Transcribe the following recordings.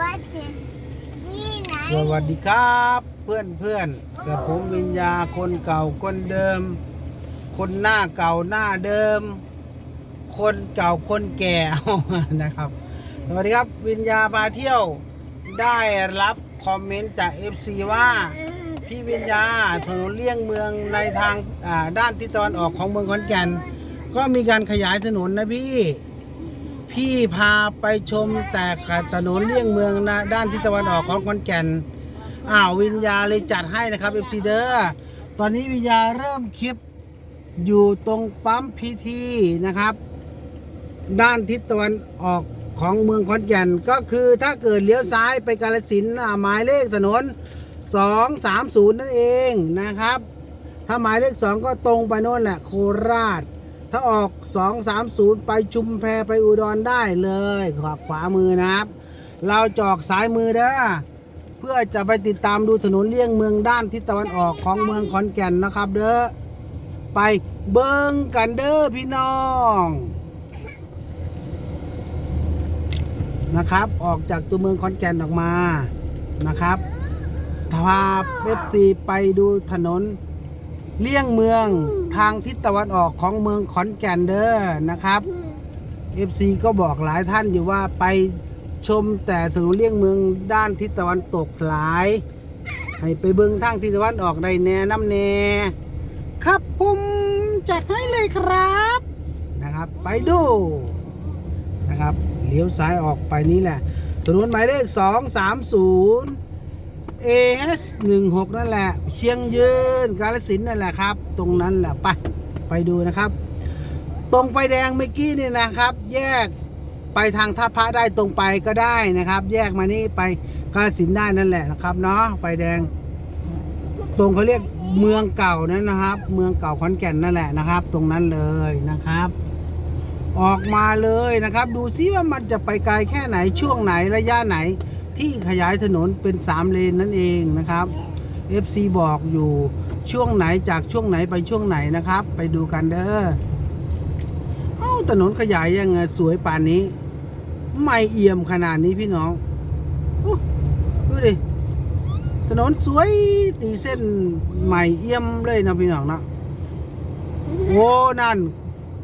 วัสดีนี่ไหนสวัสดีครับ เพื่อนเพื่อนกับผมวิญญาคนเก่าคนเดิม คนหน้าเก่าหน้าเดิม คนเก่าคนแก่นะครับสวัสดีครับวิญญาพาเที่ยวได้รับคอมเมนต์จาก FC ว่าพี่วิญญาถนนเลี่ยงเมืองในทางด้านทิศตะวันออกของเมืองขอนแก่นก็มีการขยายถนนนะพี่ พี่พาไปชมแต่ถนนเลี่ยงเมืองนะด้านทิศตะวันออกของขอนแก่นอ้าววิญญาเลยจัดให้นะครับ FC เดอร์ตอนนี้วิญญาเริ่มคลิปอยู่ตรงปั๊มพีทีนะครับ ด้านทิศตะวันออกของเมืองขอนแก่นก็คือถ้าเกิดเลี้ยวซ้ายไปกาลสินหมายเลขถนน 230 นั่นเองนะครับ ถ้าหมายเลข 2 ก็ตรงไปโน่นแหละโคราช ถ้าออก 230 ไปชุมแพไปอุดรได้เลยขวาขวามือนะครับ เราจออกซ้ายมือเด้อเพื่อจะไปติดตามดูถนนเลี่ยงเมืองด้านทิศตะวันออกของเมืองขอนแก่นนะครับ เด้อไปเบิ้งกันเด้อพี่น้องนะครับ ออกจากตัวเมืองขอนแก่นออกมานะครับพาเอฟซีไปดูถนน เลี่ยงเมืองทางทิศตะวันออกของเมืองขอนแก่นเด้อนะครับ FC ก็บอกหลายท่านอยู่ว่าไปชมแต่ถนนเลี่ยงเมืองด้านทิศตะวันตกหลาย ให้ไปเบิ่งทางทิศตะวันออกได้แน่น้ำแน่ครับผมจัดให้เลยครับนะครับ ไปดูนะครับเลี้ยวซ้ายออกไปนี้แหละถนนหมายเลข230 AS 16 นั่นแหละ เชียงยืนกาลสินนั่นแหละครับ ตรงนั้นแหละไปไปดูนะครับ ตรงไฟแดงเมื่อกี้นี่นะครับ แยกไปทางท่าพระได้ตรงไปก็ได้นะครับ แยกมานี่ไปกาลสินได้นั่นแหละนะครับเนาะไฟแดง ตรงเขาเรียกเมืองเก่านั่นนะครับ เมืองเก่าขอนแก่นนั่นแหละนะครับ ตรงนั้นเลยนะครับ ออกมาเลยนะครับ ดูซิว่ามันจะไปไกลแค่ไหนช่วงไหนระยะไหน ที่ขยายถนนเป็นสามเลนนั่นเองนะครับ FC บอกอยู่ช่วงไหนจากช่วงไหนไปช่วงไหนนะครับ ไปดูกันเด้อเอ้าถนนขยายยังไงสวยป่านนี้ ไม่เอี่ยมขนาดนี้พี่น้องอดูดิถนนสวยตีเส้นใหม่เอี่ยมเลยนะพี่น้องนะโอ้นั่น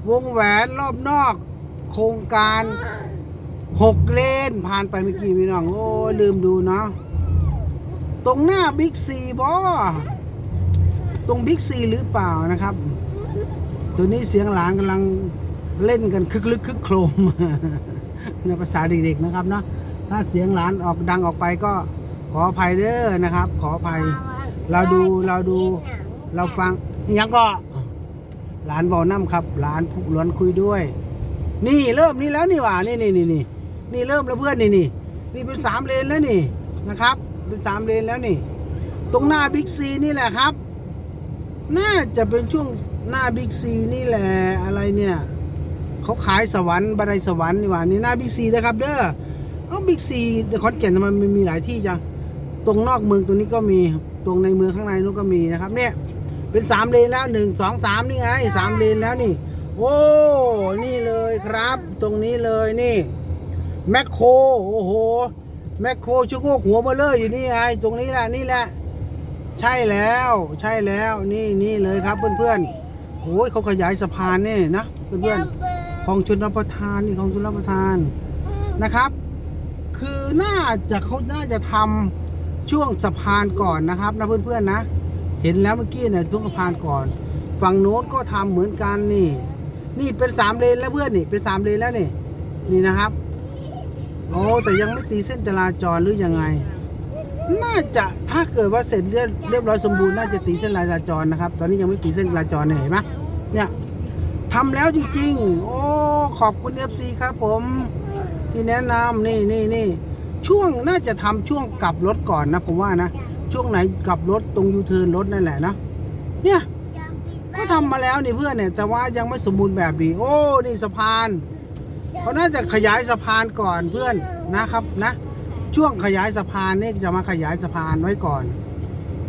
วงแหวนรอบนอก โครงการ หกเลนผ่านไปเมื่อกี้พี่น้อง โอ้ลืมดูเนาะตรงหน้าบิ๊กซีบอตรงบิ๊กซีหรือเปล่านะครับ ตัวนี้เสียงหลานกำลังเล่นกันคึกลึกคึกโครมในภาษาเด็กๆนะครับเนาะถ้าเสียงหลานออกดังออกไปก็ขออภัยเด้อนะครับ ขออภัย เราดูเราดูเราฟังยังก็หลานบอกน้ำครับ หลานผู้หลวนคุยด้วย นี่เริ่มนี่แล้วนี่หว่า นี่นี่นี่นี่ นี่เริ่มแล้วเพื่อนนี่นี่นี่เป็นสามเลนแล้วนี่นะครับ เป็นสามเลนแล้วนี่ ตรงหน้าบิ๊กซีนี่แหละครับ น่าจะเป็นช่วงหน้าบิ๊กซีนี่แหละอะไรเนี่ยเขาขายสวรรค์บันไดสวรรค์นี่หว่านี่หน้าบิ๊กซีนะครับ เด้อเอาบิ๊กซีขอนแก่นทำไมมันมีหลายที่จังตรงนอกเมืองตรงนี้ก็มีตรงในเมืองข้างในนู้นก็มีนะครับ เนี่ยเป็นสามเลนแล้วหนึ่งสองสามนี่ไงสามเลนแล้วนี่ โอ้ นี่เลยครับ ตรงนี้เลยนี่ แมคโครโอ้โห แมคโครชุกโกหัวมาเลยอยู่นี่ไงตรงนี้แหละนี่แหละ ใช่แล้ว ใช่แล้วนี่นี่เลยครับเพื่อนๆโอ้ยเขาขยายสะพานนี่นะเพื่อนๆของชนรับประทานนี่ของชนรับประทานนะครับ คือน่าจะเขาน่าจะทำช่วงสะพานก่อนนะครับนะเพื่อนๆนะ เห็นแล้วเมื่อกี้เนี่ยช่วงสะพานก่อน ฝั่งโน้นก็ทำเหมือนกันนี่ นี่เป็นสามเลนแล้วเพื่อนนี่เป็นสามเลนแล้วนี่นี่นะครับ โอ้แต่ยังไม่ตีเส้นจราจรหรือยังไง น่าจะถ้าเกิดว่าเสร็จเรียบเรียบร้อยสมบูรณ์น่าจะตีเส้นจราจรนะครับ ตอนนี้ยังไม่ตีเส้นจราจรเนี่ยเห็นไหมเนี่ยทำแล้วจริงๆ โอ้ขอบคุณ FC ครับผม ที่แนะนำนี่นี่นี่ช่วงน่าจะทำช่วงกลับรถก่อนนะผมว่านะ ช่วงไหนกลับรถตรงยูเทิร์นรถนั่นแหละนะ เนี่ยก็ทำมาแล้วนี่เพื่อนเนี่ย แต่ว่ายังไม่สมบูรณ์แบบดีโอ้ นี่สะพาน เขาน่าจะขยายสะพานก่อนเพื่อนนะครับนะ ช่วงขยายสะพานนี่จะมาขยายสะพานไว้ก่อน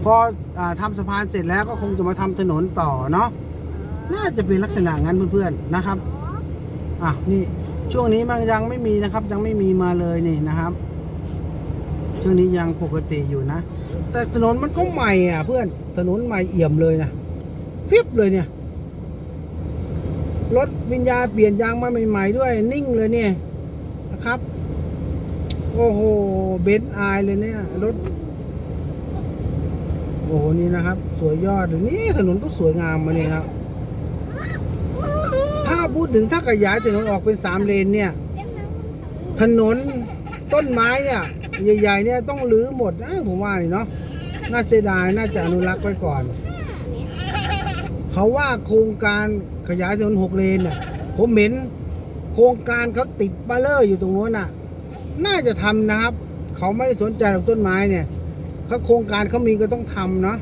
พออาทำสะพานเสร็จแล้วก็คงจะมาทำถนนต่อเนาะน่าจะเป็นลักษณะงั้นเพื่อนๆนะครับอะนี่ช่วงนี้มันยังไม่มีนะครับ ยังไม่มีมาเลยนี่นะครับ ช่วงนี้ยังปกติอยู่นะ แต่ถนนมันก็ใหม่อะเพื่อนถนนใหม่เอี่ยมเลยนะฟิบเลยเนี่ย รถวิญญาเปลี่ยนยางมาใหม่ ๆ ด้วยนิ่งเลยเนี่ยนะครับ โอ้โหเบนซ์อายเลยเนี่ยรถโอ้โหนี่นะครับ สวยยอดเลยนี่ถนนก็สวยงามมาเนี่ยครับ ถ้าพูดถึงถ้าขยายถนนออกเป็นสามเลนเนี่ย ถนนต้นไม้เนี่ยใหญ่ๆเนี่ยต้องรื้อหมดนะผมว่านี่เนาะน่าเสียดายน่าจะอนุรักษ์ไว้ก่อน เขาว่าโครงการขยายถนนหกเลนน่ะผมเห็นโครงการเขาติดบาเลอร์อยู่ตรงโน้นน่ะ น่าจะทำนะครับ เขาไม่ได้สนใจต้นไม้เนี่ยเขาโครงการเขามีก็ต้องทำเนาะ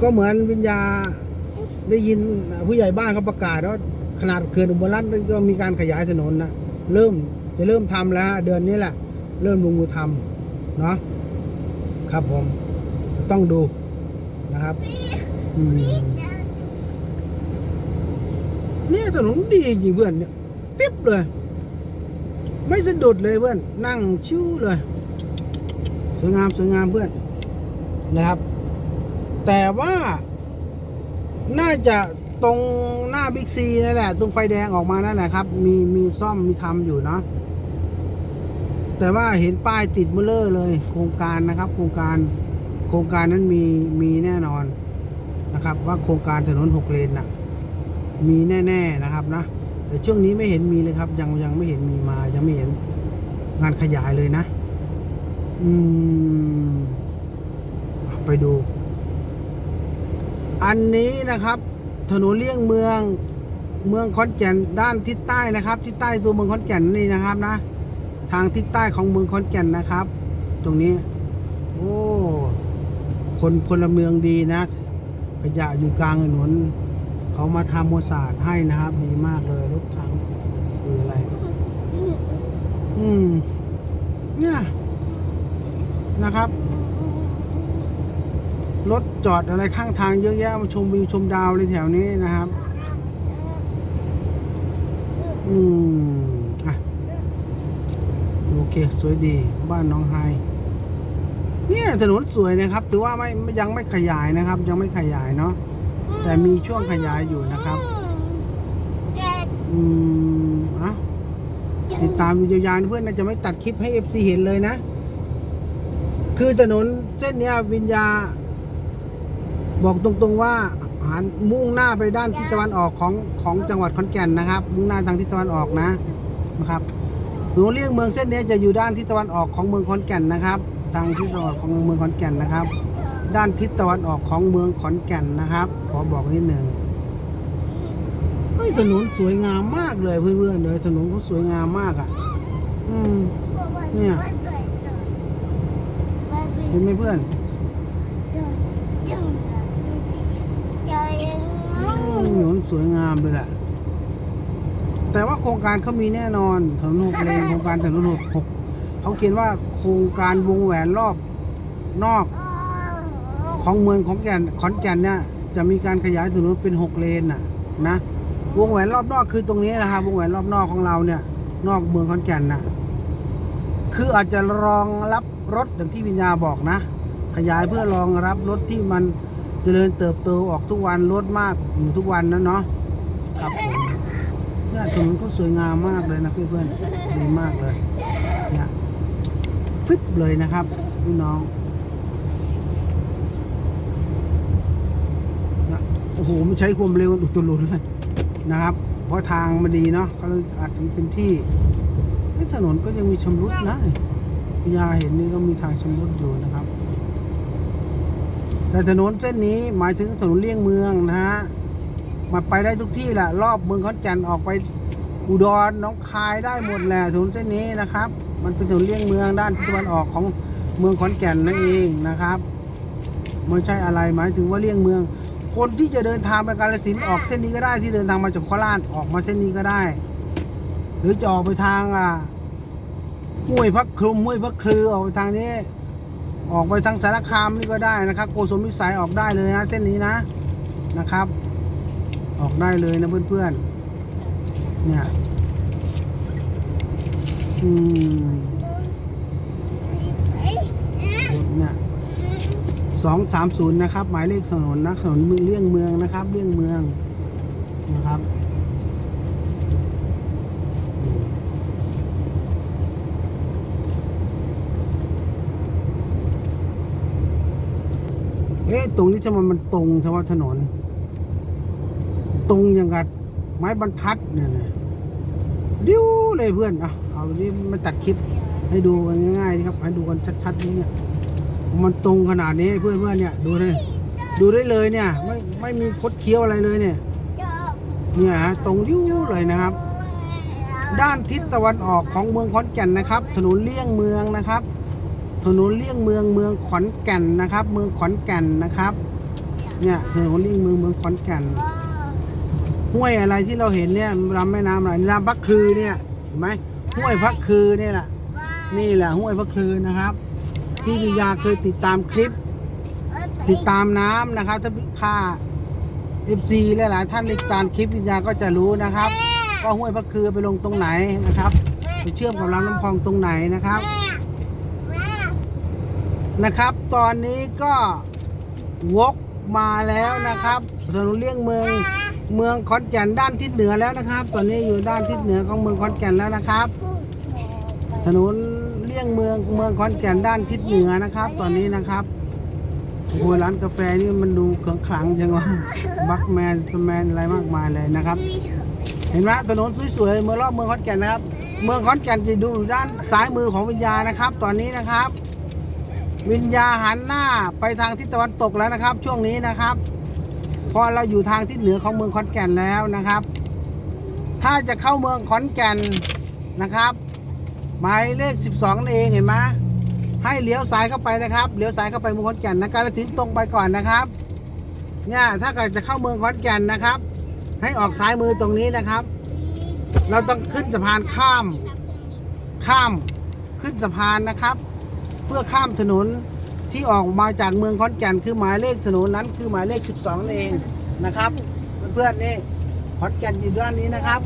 ก็เหมือนวิญญาได้ยินผู้ใหญ่บ้านเขาประกาศว่าขนาดเขื่อนอุบลรัตน์ก็มีการขยายถนนนะเริ่มจะเริ่มทำแล้ว เดือนนี้แหละ เริ่มลงมือทำเนาะครับผม ต้องดู นะครับอืมเนี่ยถนนดีจริงเพื่อนเนี่ยปิ๊บเลย ไม่สะดุดเลยเพื่อน นั่งชิวเลย สวยงามสวยงามเพื่อนนะครับ แต่ว่า น่าจะตรงหน้าบิ๊กซีนั่นแหละ ตรงไฟแดงออกมานั่นแหละครับ มีมีซ่อมมีทำอยู่เนาะแต่ว่าเห็นป้ายติดเบลเลอร์เลย โครงการนะครับ โครงการ โครงการนั้นมีมีแน่นอนนะครับ ว่าโครงการถนนหกเลนน่ะมีแน่ๆนะครับนะ แต่ช่วงนี้ไม่เห็นมีเลยครับ ยังยังไม่เห็นมีมายังไม่เห็นงานขยายเลยนะ อืมอะไปดู อันนี้นะครับ ถนนเลี่ยงเมืองเมืองขอนแก่นด้านทิศใต้นะครับทิศใต้ตัวเมืองขอนแก่นนี่นะครับนะ ทางทิศใต้ของเมืองขอนแก่นนะครับ ตรงนี้ โอ้ คนพลเมืองดีนะขยะอยู่กลางถนนเขามาทำโมศาสตร์ให้นะครับ ดีมากเลยรถถังคืออะไร อืมเนี่ยนะครับ รถจอดอะไรข้างทางเยอะแยะมาชมวิวชมดาวเลยแถวนี้นะครับ อืมอะโอเค สวยดีบ้านน้องไฮ เนี่ยถนนสวยนะครับถือว่าไม่ยังไม่ขยายนะครับ ยังไม่ขยายเนาะแต่มีช่วงขยายอยู่นะครับ อืมอะติดตามอยู่ยาวๆนะเพื่อนน่าจะไม่ตัดคลิปให้ FC เห็นเลยนะ คือถนนเส้นเนี้ยวิญญา บอกตรงๆว่าหันมุ่งหน้าไปด้านทิศตะวันออกของของจังหวัดขอนแก่นนะครับ มุ่งหน้าทางทิศตะวันออกนะนะครับหนูเลี่ยงเมืองเส้นเนี้ยจะอยู่ด้านทิศตะวันออกของเมืองขอนแก่นนะครับ ทางทิศตะวันของเมืองขอนแก่นนะครับ ด้านทิศตะวันออกของเมืองขอนแก่นนะครับ ขอบอกนิดหนึ่งเฮ้ยถนนสวยงามมากเลยเพื่อนๆเลยถนนเขาสวยงามมากอะ อืมเนี่ยเห็นไหมเพื่อนถนนสวยงามเลยแหละแต่ว่าโครงการเขามีแน่นอนถนนหกเลนโครงการถนนหกหก เขาเขียนว่าโครงการวงแหวนรอบนอก ของเมืองของแก่นขอนแก่นเนี่ยจะมีการขยายถนนเป็นหกเลนน่ะนะวงแหวนรอบนอกคือตรงนี้นะครับวงแหวนรอบนอกของเราเนี่ย นอกเมืองขอนแก่นน่ะคืออาจจะรองรับรถอย่างที่วิญญาบอกนะ ขยายเพื่อรองรับรถที่มันเจริญเติบโตออกทุกวันรถมากอยู่ทุกวันนะเนาะครับผมเนี่ยถนนก็สวยงามมากเลยนะเพื่อนๆดีมากเลย ฟิบเลยนะครับพี่น้องโอ้โหมันใช้ความเร็วอุตลุดเลยนะครับ เพราะทางมันดีเนาะเขาเลยอัดเต็มที่ถนนก็ยังมีชำรุดนะพี่ยาเห็นนี่ก็มีทางชำรุดอยู่นะครับ แต่ถนนเส้นนี้หมายถึงถนนเลี่ยงเมืองนะฮะมาไปได้ทุกที่แหละรอบเมืองขอนแก่นออกไปอุดรน้องคายได้หมดแหละถนนเส้นนี้นะครับ มันเป็นถนนเลี่ยงเมืองด้านทิศตะวันออกของเมืองขอนแก่นนั่นเองนะครับไม่ใช่อะไรหมายถึงว่าเลี่ยงเมือง คนที่จะเดินทางไปกาฬสินออกเส้นนี้ก็ได้ที่เดินทางมาจากโคราชออกมาเส้นนี้ก็ได้ หรือจะออกไปทางอ่าห้วยพักคลุมห้วยพักคือออกไปทางนี้ ออกไปทางสารคามนี่ก็ได้นะครับ โกสมพิสัยออกได้เลยนะเส้นนี้นะนะครับ ออกได้เลยนะเพื่อนๆเนี่ย อืมสองสามศูนย์นะครับ หมายเลขถนนนะถนนเลี่ยงเมืองนะครับ เลี่ยงเมืองนะครับเอ๊ะตรงนี้ทำไมมันตรงทำไมถนน ตรงอย่างกับไม้บรรทัดเนี่ยนะดิ้วเลยเพื่อนอะ เอาดิมาตัดคลิปให้ดูกันง่ายๆนะครับ ให้ดูกันชัดๆนี่เนี่ย มันตรงขนาดนี้เพื่อนๆเนี่ย ดูเลย ดูได้เลยเนี่ย ไม่ไม่มีคดเคี้ยวอะไรเลยเนี่ย เนี่ยฮะตรงดิ้วเลยนะครับ ด้านทิศตะวันออกของเมืองขอนแก่นนะครับ ถนนเลี่ยงเมืองนะครับ ถนนเลี่ยงเมืองเมืองขอนแก่นนะครับ เมืองขอนแก่นนะครับ เนี่ยถนนเลี่ยงเมืองเมืองขอนแก่นห้วยอะไรที่เราเห็นเนี่ยลำแม่น้ำอะไรลำพักคือเนี่ยเห็นไหม ห้วยพักคือเนี่ยแหละนี่แหละห้วยพักคือนะครับ ที่วิญญาเคยติดตามคลิป ติดตามน้ำนะครับ ถ้าค่า FC หลายๆท่านติดตามคลิปวิญญาก็จะรู้นะครับว่าห้วยพักคือไปลงตรงไหนนะครับไปเชื่อมกับลำน้ำพองตรงไหนนะครับนะครับ ตอนนี้ก็วกมาแล้วนะครับถนนเลี่ยงเมือง เมืองขอนแก่นด้านทิศเหนือแล้วนะครับ ตอนนี้อยู่ด้านทิศเหนือของเมืองขอนแก่นแล้วนะครับ ถนนเลี่ยงเมืองเมืองขอนแก่นด้านทิศเหนือนะครับ ตอนนี้นะครับโอ้ร้านกาแฟนี่มันดูขลังขลังจังวะบักแมนสแมนอะไรมากมายเลยนะครับ เห็นไหมถนนสวยๆเมืองรอบเมืองขอนแก่นนะครับ เมืองขอนแก่นจะดูอยู่ด้านซ้ายมือของวิญญานะครับ ตอนนี้นะครับ วิญญาหันหน้าไปทางทิศตะวันตกแล้วนะครับ ช่วงนี้นะครับ พอเราอยู่ทางทิศเหนือของเมืองขอนแก่นแล้วนะครับ ถ้าจะเข้าเมืองขอนแก่นนะครับหมายเลข 12นั่นเองเห็นไหมให้เลี้ยวซ้ายเข้าไปนะครับเลี้ยวซ้ายเข้าไปเมืองขอนแก่นนะกาฬสินตรงไปก่อนนะครับเนี่ยถ้าเกิดจะเข้าเมืองขอนแก่นนะครับ ให้ออกซ้ายมือตรงนี้นะครับ เราต้องขึ้นสะพานข้าม ข้ามขึ้นสะพานนะครับ เพื่อข้ามถนน ที่ออกมาจากเมืองขอนแก่นคือหมายเลขถนนนั้นคือหมายเลข 12นั่นเองนะครับ เพื่อนๆนี่ขอนแก่นอยู่ด้านนี้นะครับ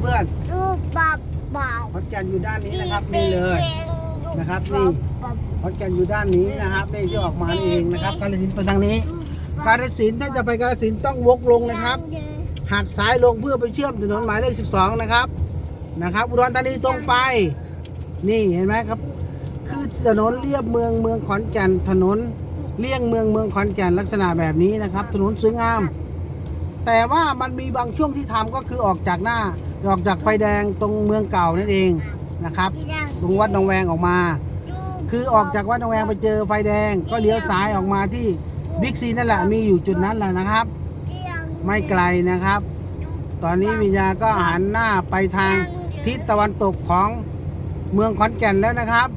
เพื่อนรูปปับเบาๆขอนแก่นอยู่ด้านนี้นะครับนี่เลยนะครับนี่ขอนแก่นอยู่ด้านนี้นะครับนี่ที่ออกมานี่เองนะครับกาฬสินธุ์ไปทางนี้ กาฬสินธุ์ถ้าจะไปกาฬสินธุ์ต้องวกลงนะครับหักซ้ายลงเพื่อไปเชื่อมถนนหมายเลข 12 นะครับนะครับ อุดรธานีตรงไป นี่เห็นไหมครับ คือถนนเลียบเมืองเมืองขอนแก่นถนนเลี่ยงเมืองเมืองขอนแก่นลักษณะแบบนี้นะครับ ถนนสวยงาม แต่ว่ามันมีบางช่วงที่ทำก็คือออกจากหน้า ออกจากไฟแดงตรงเมืองเก่านั่นเองนะครับ ตรงวัดหนองแวงออกมา คือออกจากวัดหนองแวงไปเจอไฟแดง ก็เลี้ยวซ้ายออกมาที่บิ๊กซีนั่นแหละมีอยู่จุดนั้นแหละนะครับ ไม่ไกลนะครับ ตอนนี้วิญญาก็หันหน้าไปทางทิศตะวันตกของเมืองขอนแก่นแล้วนะครับ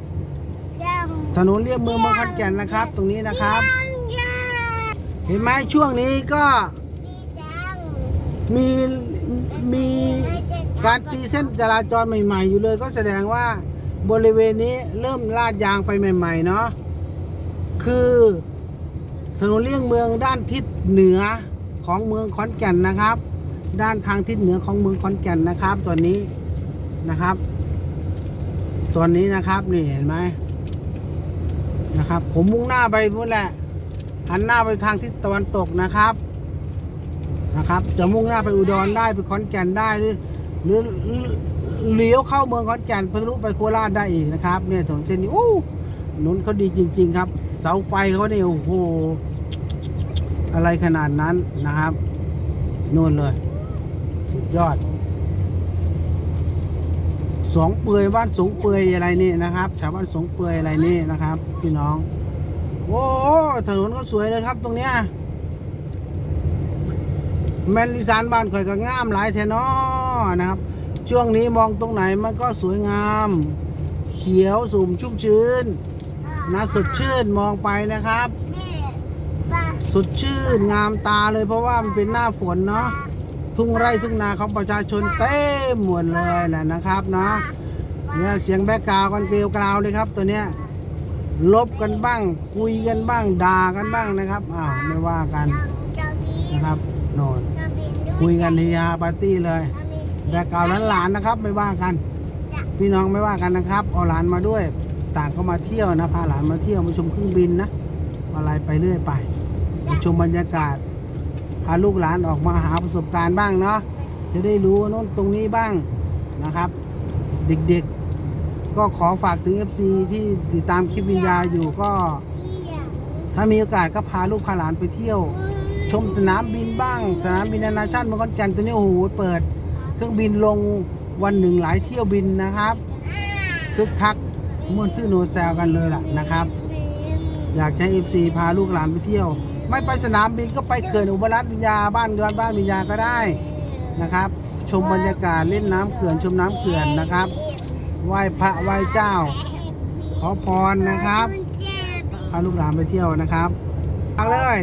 ถนนเลียบเมืองเมืองขอนแก่นนะครับ ตรงนี้นะครับ เห็นไหมช่วงนี้ก็มีมีการตีเส้นจราจรใหม่ ๆ อยู่เลยก็แสดงว่าบริเวณนี้เริ่มลาดยางไปใหม่ ๆ เนาะคือถนนเลี่ยงเมืองด้านทิศเหนือของเมืองขอนแก่นนะครับ ด้านทางทิศเหนือของเมืองขอนแก่นนะครับตัวนี้นะครับตัวนี้นะครับนี่เห็นไหม นะครับ ผมมุ่งหน้าไปพูดแหละหันหน้าไปทางทิศตะวันตกนะครับนะครับ จะมุ่งหน้าไปอุดรได้ไปขอนแก่นได้หรือหรือเลี้ยวเข้าเมืองขอนแก่นทลุไปโคราชได้อีกนะครับ เนี่ยถนนเส้นนี้โอ้นุนเขาดีจริง ๆ ครับ เสาไฟเขาเนี่ยโอ้โหอะไรขนาดนั้นนะครับนู่นเลย สุดยอด สองเปื่อยบ้านสงเปื่อยอะไรนี่นะครับแถวบ้านสงเปื่อยอะไรนี่นะครับ พี่น้องโอ้ถนนก็สวยเลยครับตรงเนี้ยแมนลิสานบ้านข่อยก็งามหลายแทนอนะครับ ช่วงนี้มองตรงไหนมันก็สวยงาม เขียวสุ่มชุ่มชื้นนะสดชื่นมองไปนะครับ สดชื่นงามตาเลยเพราะว่ามันเป็นหน้าฝนเนาะ ทุ่งไร่ทุ่งนาของประชาชนเต็มหมดเลยแหละนะครับเนาะเนี่ยเสียงแบกกาวกันเกลียวกราวเลยครับ ตัวเนี้ยลบกันบ้าง คุยกันบ้างด่ากันบ้างนะครับอ้าวไม่ว่ากันนะครับโนนคุยกันเฮียปาร์ตี้เลยแบกกาวหลานๆนะครับ ไม่ว่ากัน พี่น้องไม่ว่ากันนะครับเอาหลานมาด้วย ต่างก็มาเที่ยวนะพาหลานมาเที่ยวมาชมเครื่องบินนะอะไรไปเรื่อยไปชมบรรยากาศ พาลูกหลานออกมาหาประสบการณ์บ้างเนาะจะได้รู้โน่นตรงนี้บ้างนะครับ เด็กๆก็ขอฝากถึง FC ที่ติดตามคลิปวิญญาอยู่ก็ ถ้ามีโอกาสก็พาลูกพาหลานไปเที่ยว ชมสนามบินบ้าง สนามบินนานาชาติเมืองขอนแก่นตัวนี้โอ้โหเปิด เครื่องบินลงวันหนึ่งหลายเที่ยวบินนะครับคึกคักม่วนชื่อโนแซวกันเลยล่ะนะครับ อยากให้ FC พาลูกหลานไปเที่ยว ไม่ไปสนามบินก็ไปเขื่อนอุบลรัตน์วิญญาบ้านเรือนบ้านวิญญาก็ได้นะครับ ชมบรรยากาศเล่นน้ำเขื่อนชมน้ำเขื่อนนะครับ ไหว้พระไหว้เจ้า ขอพรนะครับพาลูกหลานไปเที่ยวนะครับเอาเลย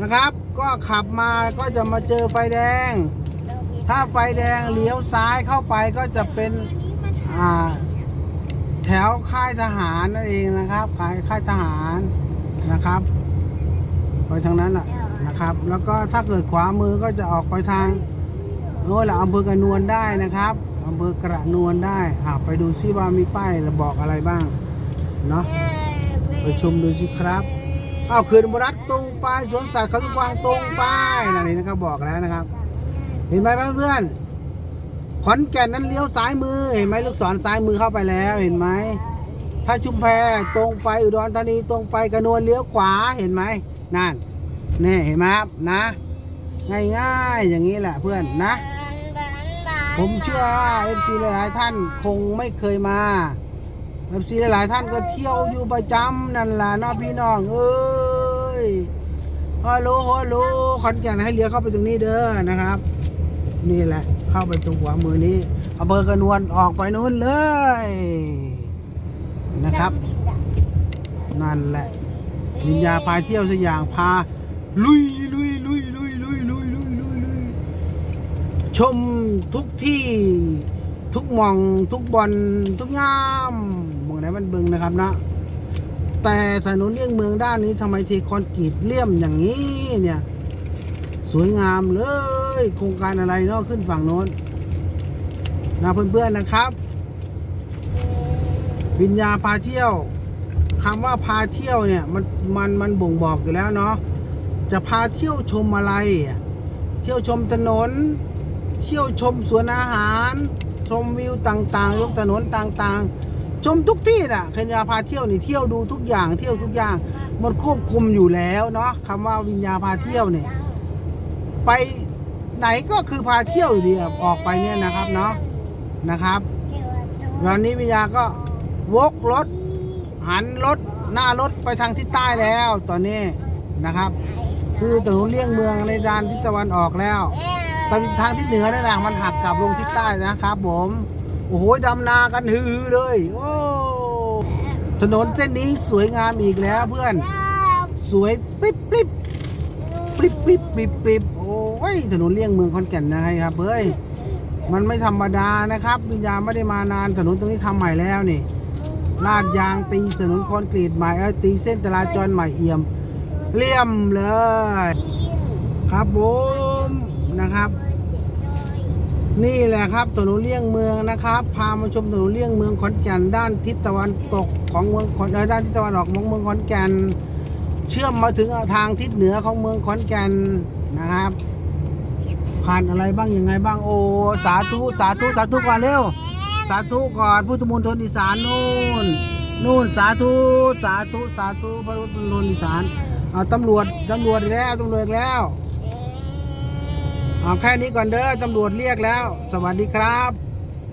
นะครับ ก็ขับมาก็จะมาเจอไฟแดง ถ้าไฟแดงเลี้ยวซ้ายเข้าไปก็จะเป็นอ่าแถวค่ายทหารนั่นเองนะครับค่ายค่ายทหารนะครับ ทางนั้นแหละนะครับ แล้วก็ถ้าเกิดขวามือก็จะออกไปทางโอ้ละอำเภอกระนวลได้นะครับอำเภอกระนวลได้อ่าไปดูซิว่ามีป้ายบอกอะไรบ้างเนาะไปชมดูสิครับอ้าวเขื่อนบรักตรงไปสวนสัตว์เขาทุกวางตรงไปนั่นเองนะครับบอกแล้วนะครับ เห็นไหมเพื่อนขอนแก่นนั้นเลี้ยวซ้ายมือเห็นไหมลูกศรซ้ายมือเข้าไปแล้วเห็นไหมถ้าชุมแพตรงไปอุดรธานีตรงไปกระนวลเลี้ยวขวาเห็นไหม นั่นนี่เห็นไหมครับนะ ง่ายๆอย่างนี้แหละเพื่อนนะ ผมเชื่อว่าเอฟซีหลายๆท่านคงไม่เคยมาเอฟซีหลายๆท่านก็เที่ยวอยู่ประจำนั่นแหละเนาะพี่น้องเอ้ยฮัลโหลฮัลโหลขอนแก่นให้เลี้ยวเข้าไปตรงนี้เด้อนะครับ นี่แหละเข้าไปตรงขวมือนี้อำเภอกระนวลออกไปนู้นเลยนะครับ นั่นแหละ วิญญาพาเที่ยวสกอย่างพาลุยลุยลุยลุยลุยลุยลุยลุยลุยชมทุกที่ทุกมองทุกบอนทุกงามหมองไหนมันบึงนะครับนะ แต่ถนนเลี่ยงเมืองด้านนี้ทำไมเทคอนกรีตเลี่ยมอย่างนี้เนี่ย สวยงามเลย โครงการอะไรเนาะขึ้นฝั่งโน้นนะเพื่อนๆนะครับ วิญญาพาเที่ยว คำว่าพาเที่ยวเนี่ยมันมันมันบ่งบอกอยู่แล้วเนาะจะพาเที่ยวชมอะไรอะเที่ยวชมถนน เที่ยวชมสวนอาหาร ชมวิวต่างๆยกถนนต่างๆ ชมทุกที่น่ะวิญญาพาเที่ยวนี่เที่ยวดูทุกอย่างเที่ยวทุกอย่างมันควบคุมอยู่แล้วเนาะคำว่าวิญญาพาเที่ยวเนี่ยไปไหนก็คือพาเที่ยวอยู่ดีอะออกไปเนี่ยนะครับเนาะนะครับวันนี้วิญญาก็วกรถ หันรถหน้ารถไปทางทิศใต้แล้วตอนนี้นะครับ คือถนนเลี่ยงเมืองในด้านทิศตะวันออกแล้วทางทางทิศเหนือนั่แหละมันหักกลับลงทิศใต้นะครับผมโอ้โหดำนากันฮือเลยโอ้ถนนเส้นนี้สวยงามอีกแล้วเพื่อน สวยปริบปริบปริบปริบปริบปริบโอ้ยถนนเลี่ยงเมืองขอนแก่นนะครับเฮ้ยมันไม่ธรรมดานะครับวิญญาณไม่ได้มานานถนนตรงนี้ทำใหม่แล้วนี่ ลาดยางตีถนนคอนกรีตใหม่ตีเส้นจราจรใหม่เอี่ยมเลี่ยมเลย ครับผมนะครับ นี่แหละครับถนนเลี่ยงเมืองนะครับ พามาชมถนนเลี่ยงเมืองขอนแก่นด้านทิศตะวันตกของเมืองขอนด้านทิศตะวันออกของเมืองขอนแก่นเชื่อมมาถึงทางทิศเหนือของเมืองขอนแก่นนะครับผ่านอะไรบ้างยังไงบ้างโอ้สาธุสาธุสาธุก่อนเร็ว สาธุก่อนพุทธมณฑลอีสานนู่นนู่นสาธุสาธุสาธุพระพุทธมณฑลอีสานเอาตำรวจตำรวจอีกแล้วตำรวจอีกแล้วเอาแค่นี้ก่อนเด้อตำรวจเรียกแล้ว สวัสดีครับ